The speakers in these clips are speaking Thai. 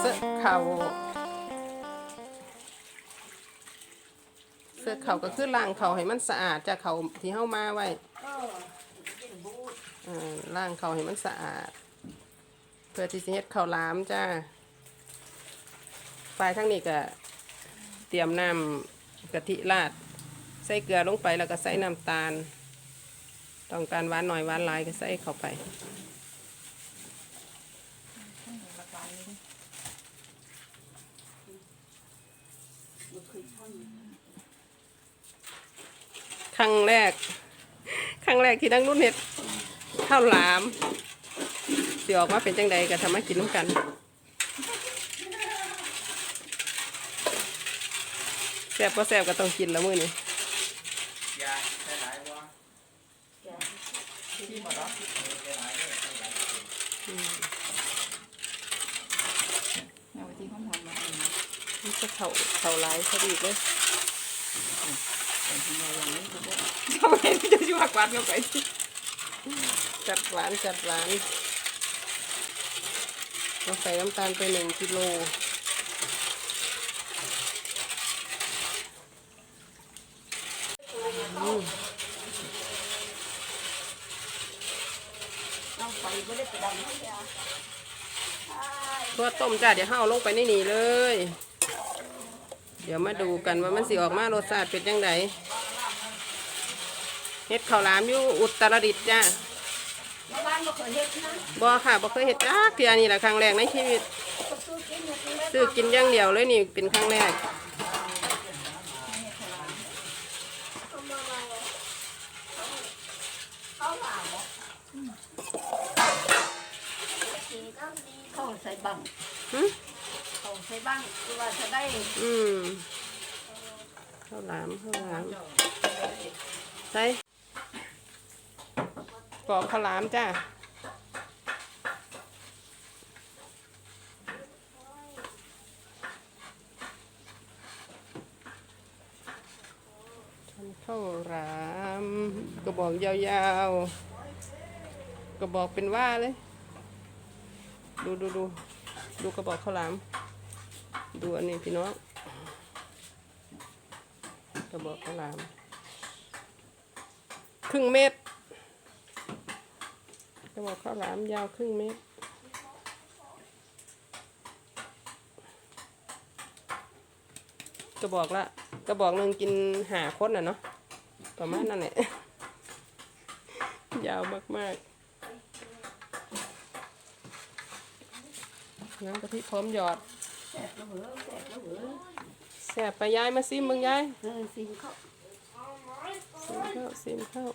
ลังสิเสอะเข่าเสอะเข่าก็คือล้างเข่าให้มันสะอาดจากเข่าที่เฮามาไว้อ่าล้างเข่าให้มันสะอาด เพื่อที่จะเฮ็ดข้าวหลามจ้าฝ่ายทั้งนี้ก็เตรียมน้ำกะทิราด ใส่เกลือลงไปแล้วก็ใส่น้ำตาล ต้องการหวานหน่อยหวานหลายก็ใส่เข้าไป ครั้งแรก ครั้งแรกที่นั่งรุ่นเห็ดข้าวหลามสิออกมาเป็นจังใดก็ทำมากินน้ำกันแซ่บก็แซ่บก็ต้องกินแล้วมื้อนี้ยาใช้หลายบ่ที่มาดอกใช้หลายเด้อใช้หลาย เอาที่หอมๆมาเอง มันจะ เข่าเข่าหลายพอดีเลยแต่ที่เราอย่างนี้ก็ได้ทำไมไม่จะชิวกวาดเข้าไปจัดหวานจัดหวานเราใส่น้ำตาลไปหนึ่งกิโลเอาไปไม่ได้ไปดำให้ยาตัวต้มจ้าเดี๋ยวเฮาเอาลงไปในนี่เลย เดี๋ยวมาดูกันว่ามันสิออกมารสชาติเป็นยังไงเฮ็ดข้าวหลามอยู่อุตรดิตถ์จ้าเมื่อวานบ่เคยเฮ็ดนะบ่ค่ะบ่เคยเฮ็ดจ้าเทียนี่แหละครั้งแรกในชีวิตก็ซื้อกินเนี่ยซื้อได้ซื้อกินอย่างเดียวเลยนี่เป็นครั้งแรกเขาหลามบ่เขาใส่บังหึ เขาใส่บังคือว่าจะได้อืมข้าวหลามข้าวหลามใส่ปอกข้าวหลามจ้าข้าวหลามกระบอกยาวๆกระบอกเป็นว่าเลย ดูดูดูดูกระบอกข้าวหลาม ดูอันนี้พี่น้องกระบอกข้าวหลาม ครึ่งเมตรกระบอกข้าวหลามยาวครึ่งเมตร กระบอกละกระบอกหนึ่งกินหาคนน่ะเนาะประมาณนั้นแหละยาวมากๆ น้ำกะทิพร้อมหยอด แสบแล้วเหรอแสบแล้วเหรอแสบไปยายมาซิมมึงยายเออสิเขาซิมข้าวซิมข้าว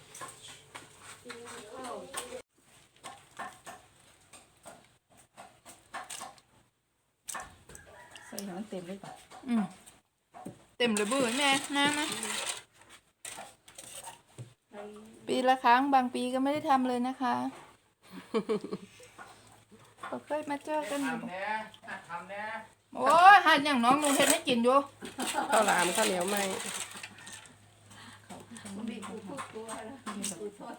ใส่ให้มันเต็มเลยป่ะอืมเต็มเลยเบื่อแม่น้ำนะปีละครั้งบางปีก็ไม่ได้ทำเลยนะคะก็เคยมาเจอกันอยู่ทำแน่ทำแน่ โอ้ยหัดอย่างน้องลุงเห็นให้กินอยู่ข้าวหลามข้าวเหนียวไหมมันมีกูพูดตัวแล้วกูทอด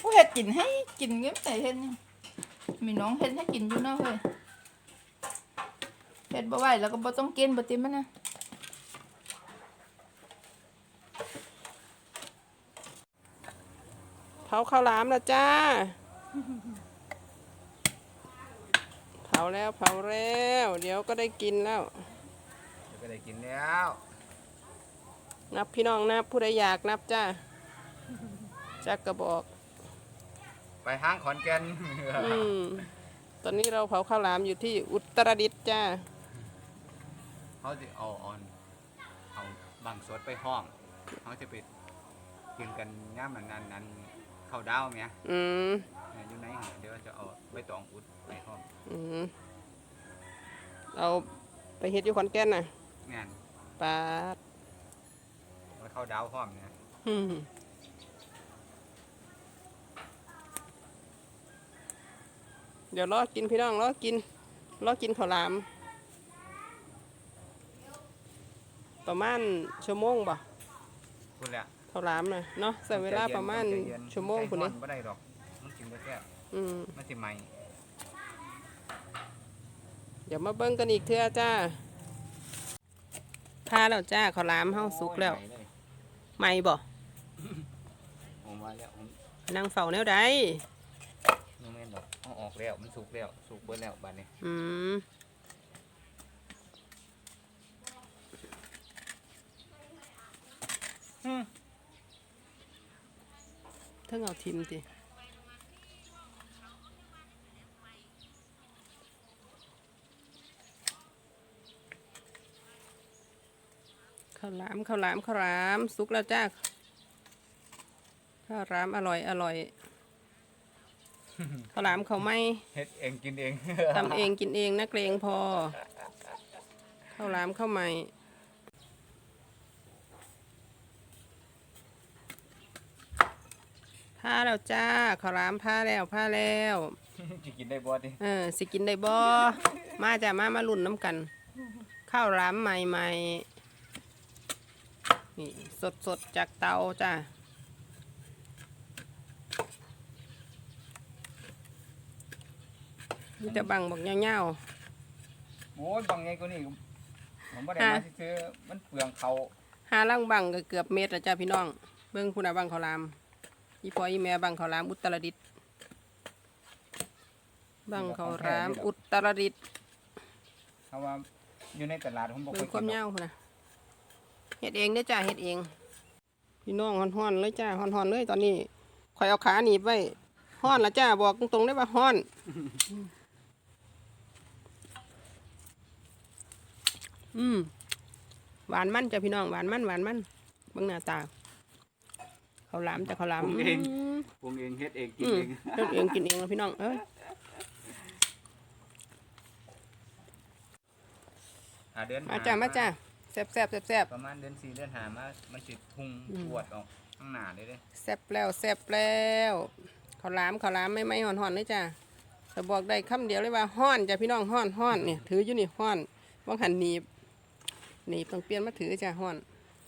ผู้เห็ดกินให้กินเงี้ยแต่เห็นนี่มีน้องเห็ดให้กินอยู่เนาะเฮ้ยเห็ดบ่ไหวแล้วก็บ่ต้องกินบ่ติมมันนะเผาข้าวหลามแล้วจ้าเผาแล้วเผาแล้ว เดี๋ยวก็ได้กินแล้วเดี๋ยวก็ได้กินแล้ว นับพี่น้องนับผู้ใดอยากนับจ้าจักกระบอก ไปห้างขอนแก่นอืมตอนนี้เราเผาข้าวหลามอยู่ที่อุตรดิตถ์จ้าเขาจะเอาออนเอาบางสดไปห้องเขาจะไปกินกันย่ามนั้นนั้นนั้นข้าวดาวเมียอืม เนี่ยอยู่ไหนเหรอเดี๋ยวจะเอาใบตองอุดไปห้องอืมเอาไปเฮ็ดอยู่ขอนแก่นน่ะงานปาดไว้ข้าวดาวห้องเนี่ยอืมเดี๋ยวรอกินพี่น้องรอกินรอกินข้าวหลาม ประมาณชั่วโมงบ่คุณแหละข้าวหลามน่ะเนาะใส่เวลาประมาณใจเย็นชั่วโมงใจคุณร้อนี่นบ่ได้ดอกมันกินบ่แซ่บ อืมมันสิไหมเดี๋ยวมาเบิ้งกันอีกเทื่อจ้าพาแล้วจ้าข้าวหลามเฮาสุกแล้ว โอ้ยไหนเยไม่บ่ผมว่าแล้วผมนั่งเฝ้าแนวใดนึกแม่นดอกเอาออกแล้วมันสุกแล้วสุกเบิดแล้วบัดนี้อืมอืมเทั้งเอาทิมติ ข้าวหลามข้าวหลามข้าวหลามสุกแล้วจ้าข้าวหลามอร่อยอร่อยข้าวหลามเขาวไม่เฮ็ดเองกินเองทำเองกินเองนักเลงพอข้าวหลามข้าวใหม่ผ้าแล้วจ้าข้าวหลามผ้าแล้วผ้าแล้วจะกินได้บ่ดิเออสิกินได้บ่มาจ้ามามาลุ่นน้ำกัน ข้าวหลามใหม่ๆ นี่สดสดๆจากเตาจ้ามีแต่บังบอกเงาโอ้ยบางไงก็นี่ผมบ่ได้ฮะมาซื้อๆมันเปลืองเขาๆหาล่างบังก็เกือบเมตรแล้วจ้าพี่น้อง เบิ่งคุณอาบังข้าวหลามอีพออีแม่บังข้าวหลามอุตรดิตถ์บังข้าวหลามอุตรดิตถ์เพราะว่าอยู่ในตลาดผมบ่เบิ่เคงยความกินดยาอกวพุ่นนะ เฮ็ดเองเด้อจ้าเฮ็ดเอง พี่น้องฮ้อนๆเลยจ้าฮ้อนๆเลยตอนนี้ข่อยเอาขาหนีบไว้ฮ้อนละจ้าบอกตรงๆได้ว่าฮ้อนอืมหวานมันจ้ะพี่น้องหวานมันหวานมันเบิ่งหน้าตาข้าวหลามจ้ะข้าวหลามปรุงเองมปรุงเองเฮ็ดเองกินอืมเองเฮ็ดเองกินเองแล้วพี่น้องเอ้ยหาเดือนมาจ้าหมาจ้า แซ่บแซ่บแซ่บแซ่บประมาณเดือน4เดือน5มามันสิทุ่งอืมปวดออกข้างหน้าเลยเด้แซ่บแล้วแซ่บแล้วข้าวหลามข้าวหลามไม่ไม่ห่อนห่อนๆเลยจ้าแต่บอกได้คำเดียวเลยว่าห้อนจ้ะพี่น้องห้อนห้อนเนี่ยถืออยู่นี่ห้อนว่างหันหนีบหนีบต้องเปลี่ยนมาถือจ้ะห้อน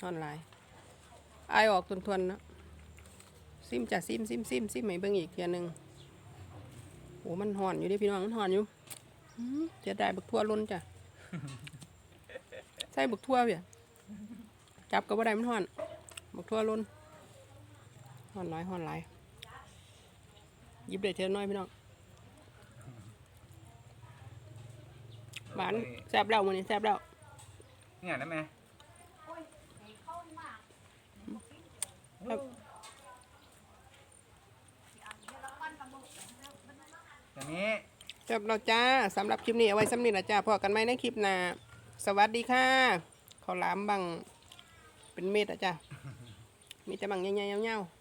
ห้อนหลายอายออกทวนๆเนาะซิมจ้ะซิมซิมซิมซิมให้เบิ่งอีกเทียหนึงโอ้มันห้อนอยู่เดิพี่น้องมันห้อนอยู่อื้อเสียดายบักทั่วล้นจ้ะ ใส่บักทั่วเพียจับก็บ่ได้มันห้อนบักทั่วล้นห้อนหลายห้อนหลายหยิบได้เทียน้อยพี่น้องหวานแซ่บแล้วมื้อนี้แซ่บแล้วเนี่ยได้ไหมครับตอนนี้จบแล้วจ้าสำหรับคลิปนี้เอาไว้สำนี้ละจ้าพอกันไหมในคลิปหน้า สวัสดีค่ะขอหลามบังเป็นเม็ดอะจ้ะมีแต่บังใหญ่ๆยาวๆ